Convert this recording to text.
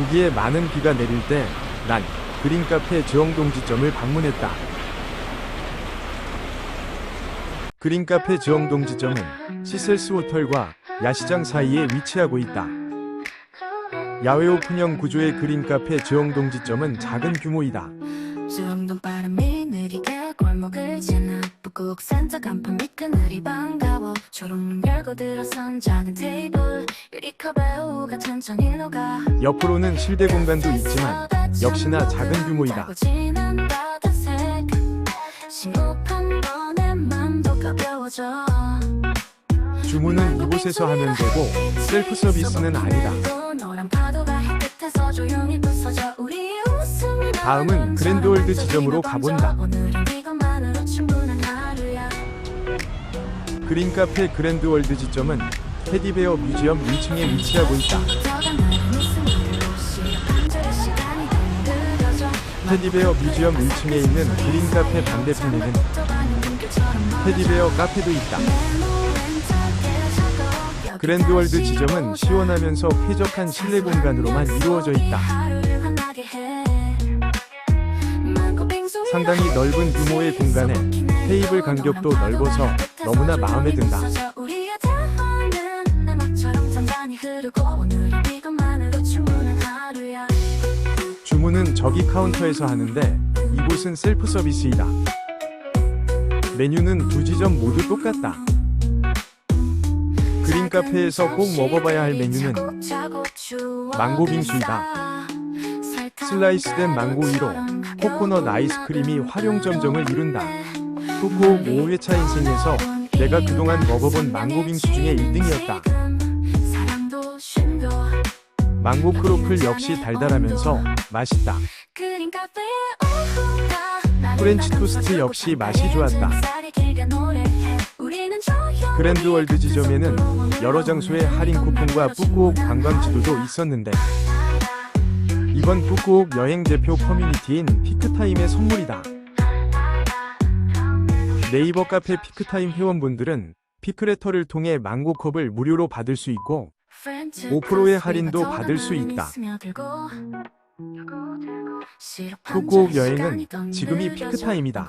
여기에 많은 비가 내릴 때 난 그린카페 지영동 지점을 방문했다. 그린카페 지영동 지점은 시셀스 호텔과 야시장 사이에 위치하고 있다. 야외 오픈형 구조의 그린카페 지영동 지점은 작은 규모이다. 북극 센터 간판 밑에 느리 반가워 초록 열고 들어선 작은 테이블 유리컵 배우가 천천히 녹아 옆으로는 실내 공간도 있지만 역시나 작은 규모이다. 심호흡한 번에 맘도 가벼워져 주문은 이곳에서 하면 되고 셀프 서비스는 아니다. 노란 파도가 햇빛에서 조용히 부서져 우리 웃음이 다음은 그랜드월드 지점으로 가본다. 오늘은 이것만 그린카페 그랜드월드 지점은 테디베어 뮤지엄 1층에 위치하고 있다. 테디베어 뮤지엄 1층에 있는 그린카페 반대편에는 테디베어 카페도 있다. 그랜드월드 지점은 시원하면서 쾌적한 실내 공간으로만 이루어져 있다. 상당히 넓은 규모의 공간에 테이블 간격도 넓어서 너무나 마음에 든다. 주문은 저기 카운터에서 하는데 이곳은 셀프 서비스이다. 메뉴는 두 지점 모두 똑같다. 그린 카페에서 꼭 먹어봐야 할 메뉴는 망고 빙수이다. 슬라이스된 망고 위로 코코넛 아이스크림이 활용점정을 이룬다. 후쿠옥 5회차 인생에서 내가 그동안 먹어본 망고 빙수 중에 1등이었다. 망고 크로플 역시 달달하면서 맛있다. 프렌치 토스트 역시 맛이 좋았다. 그랜드월드 지점에는 여러 장소의 할인 쿠폰과 북구옥 관광 지도도 있었는데 이번 북구옥 여행 대표 커뮤니티인 피크타임의 선물이다. 네이버 카페 피크타임 회원분들은 피크레터를 통해 망고컵을 무료로 받을 수 있고 5%의 할인도 받을 수 있다. 북구옥 여행은 지금이 피크타임이다. 피크타임이다.